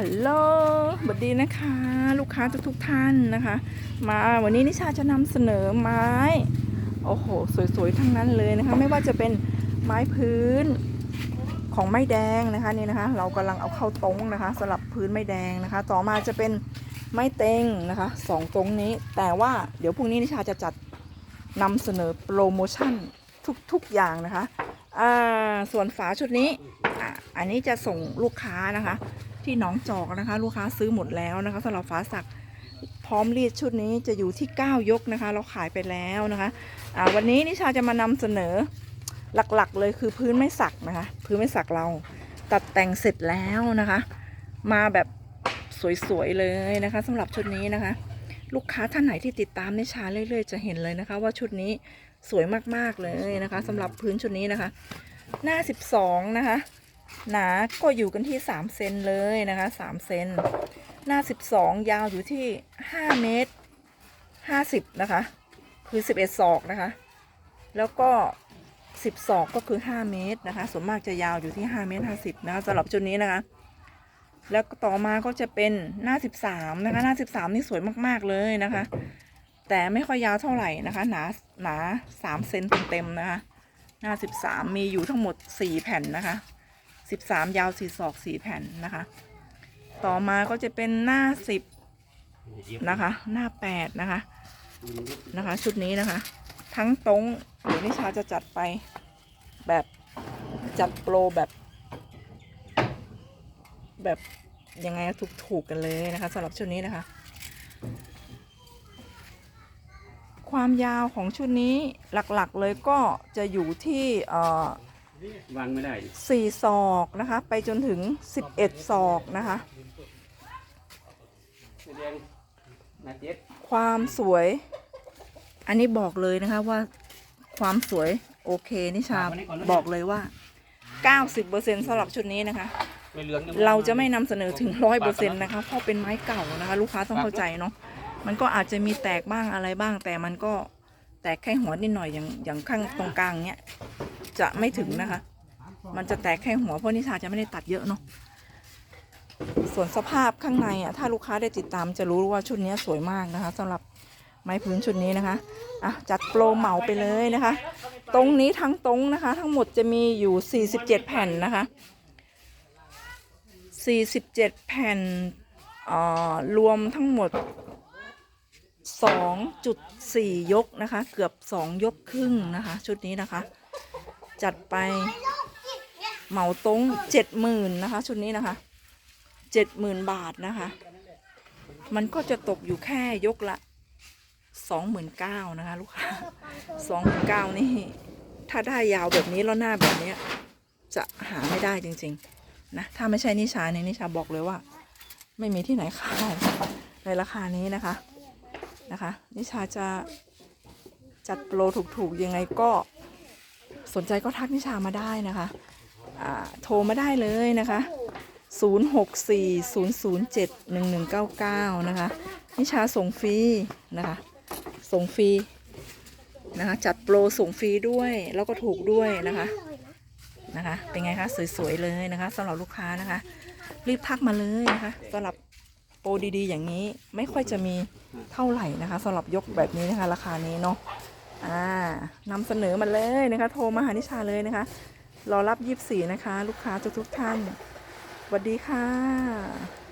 ฮัลโหลสวัสดีนะคะ ลูกค้าทุกๆท่านนะคะ มาวันนี้นิชาจะนำเสนอไม้ โอ้โห สวยๆ ทั้งนั้นเลยนะคะ ไม่ว่าจะเป็นไม้พื้นของไม้แดงนะคะนี่นะคะ เรากำลังเอาเข้าตรงนะคะสลับพื้นไม้แดงนะคะ ต่อมาจะเป็นไม้เต็งนะคะสองตรงนี้ แต่ว่าเดี๋ยวพรุ่งนี้นิชาจะจัดนำเสนอโปรโมชั่นทุกๆอย่างนะคะ อ่า ส่วนฝาชุดนี้ อะอันนี้จะส่งลูกค้านะคะ ที่หน้องจอกนะคะ ลูกค้าซื้อหมดแล้วนะคะสำหรับฝาสักพร้อมรีดชุดนี้จะอยู่ที่ 9 ยกนะคะ เราขายไปแล้วนะคะอ่าวันนี้นิชาจะมานำเสนอหลักๆ เลยคือพื้นไม่สักนะคะ พื้นไม่สักเราตัดแต่งเสร็จแล้วนะคะ มาแบบสวยๆเลยนะคะสำหรับชุดนี้นะคะ ลูกค้าท่านไหนที่ติดตามนิชาเรื่อยๆ จะเห็นเลยนะคะ ว่าชุดนี้สวยมากๆเลยนะคะสำหรับพื้นชุดนี้นะคะ หน้า 12 นะคะ หนาก็อยู่กันที่ 3 เซนเลยนะคะ3เซนหน้า 12 ยาวอยู่ที่ 5 เมตร 50 นะคะ คือ 11 ศอกนะคะ แล้วก็ 10 ศอกก็คือ 5 เมตรนะคะส่วนมากจะยาวอยู่ที่ 5 เมตร 50 นะคะสำหรับชุดนี้นะคะ แล้วต่อมาก็จะเป็นหน้า 13 นะคะ หน้า 13 นี่สวยมากๆเลยนะคะ แต่ไม่ค่อยยาวเท่าไหร่นะคะ หนาหนา3เซนเต็มๆนะคะ หน้า 13 มีอยู่ทั้งหมด 4 แผ่นนะคะ 13 ยาว4ศอก 4 แผ่นนะคะ ต่อมาก็จะเป็นหน้า 10 นะคะ หน้า 8 นะคะ นะคะ ชุดนี้นะคะ ทั้งตรงเดี๋ยวนิชาจะจัดไปแบบจัดโปรแบบ แบบยังไงถูกถูกกันเลยนะคะสำหรับชุดนี้นะคะ ความยาวของชุดนี้หลักๆเลยก็จะอยู่ที่เอ่อ วางไม่ได้สี่ศอกนะคะ ไปจนถึง11ศอกนะคะแดงนาเจ็ดความสวย อันนี้บอกเลยนะคะว่าความสวยโอเคนิชาบอกเลยว่า90%สำหรับชุดนี้นะคะไม่เหลืองนี่ยเราจะไม่นำเสนอถึง100%นะคะเพราะเป็นไม้เก่านะคะ ลูกค้าต้องเข้าใจเนาะมันก็อาจจะมีแตกบ้างอะไรบ้าง แต่มันก็แตกแค่หัวนิดหน่อยอย่างอย่างข้างตรงกลางเนี้ย จะไม่ถึงนะคะ มันจะแตกแค่หัวเพราะนิชาจะไม่ได้ตัดเยอะเนาะส่วนสภาพข้างในอะถ้าลูกค้าได้ติดตามจะรู้ว่าชุดนี้สวยมากนะคะสำหรับไม้พื้นชุดนี้นะคะอะจัดโปรเหมาไปเลยนะคะ ตรงนี้ทั้งตรงนะคะ ทั้งหมดจะมีอยู่ 47 แผ่นนะคะ 47 แผ่นอ่อรวมทั้งหมด 2.4 ยกนะคะ เกือบ 2 ยกครึ่งนะคะ ชุดนี้นะคะ จัดไปเหมาตรง70,000นนะคะ ชุดนี้นะคะ70,000บาทนะคะ มันก็จะตกอยู่แค่ยกละ29,000นเก้านะคะลูกค้า29,000นี่ ถ้าได้ยาวแบบนี้แล้วหน้าแบบนี้จะหาไม่ได้จริง ๆ นะ ถ้าไม่ใช่นิชาเนี่ยนิชาบอกเลยว่า ไม่มีที่ไหนขายในราคานี้นะคะนะคะ นิชาจะจัดโปรถูกๆยังไงก็ สนใจก็ทักนิชามาได้นะคะโทรมาได้เลยนะคะ 0640071199 นะคะ นิชาส่งฟรีนะคะ ส่งฟรีนะคะจัดโปรส่งฟรีด้วยแล้วก็ถูกด้วยนะคะนะคะ เป็นไงคะสวยๆเลยนะคะสำหรับลูกค้านะคะ รีบทักมาเลยนะคะสำหรับโปรดีๆ อย่างนี้ไม่ค่อยจะมีเท่าไหร่นะคะสำหรับยกแบบนี้นะคะราคานี้เนาะ อ่านำเสนอมาเลยนะคะ โทรมาหานิชาเลยนะคะ รอรับยีิบสี่นะคะ ลูกค้าทุกทุกท่านสวัสดีค่ะ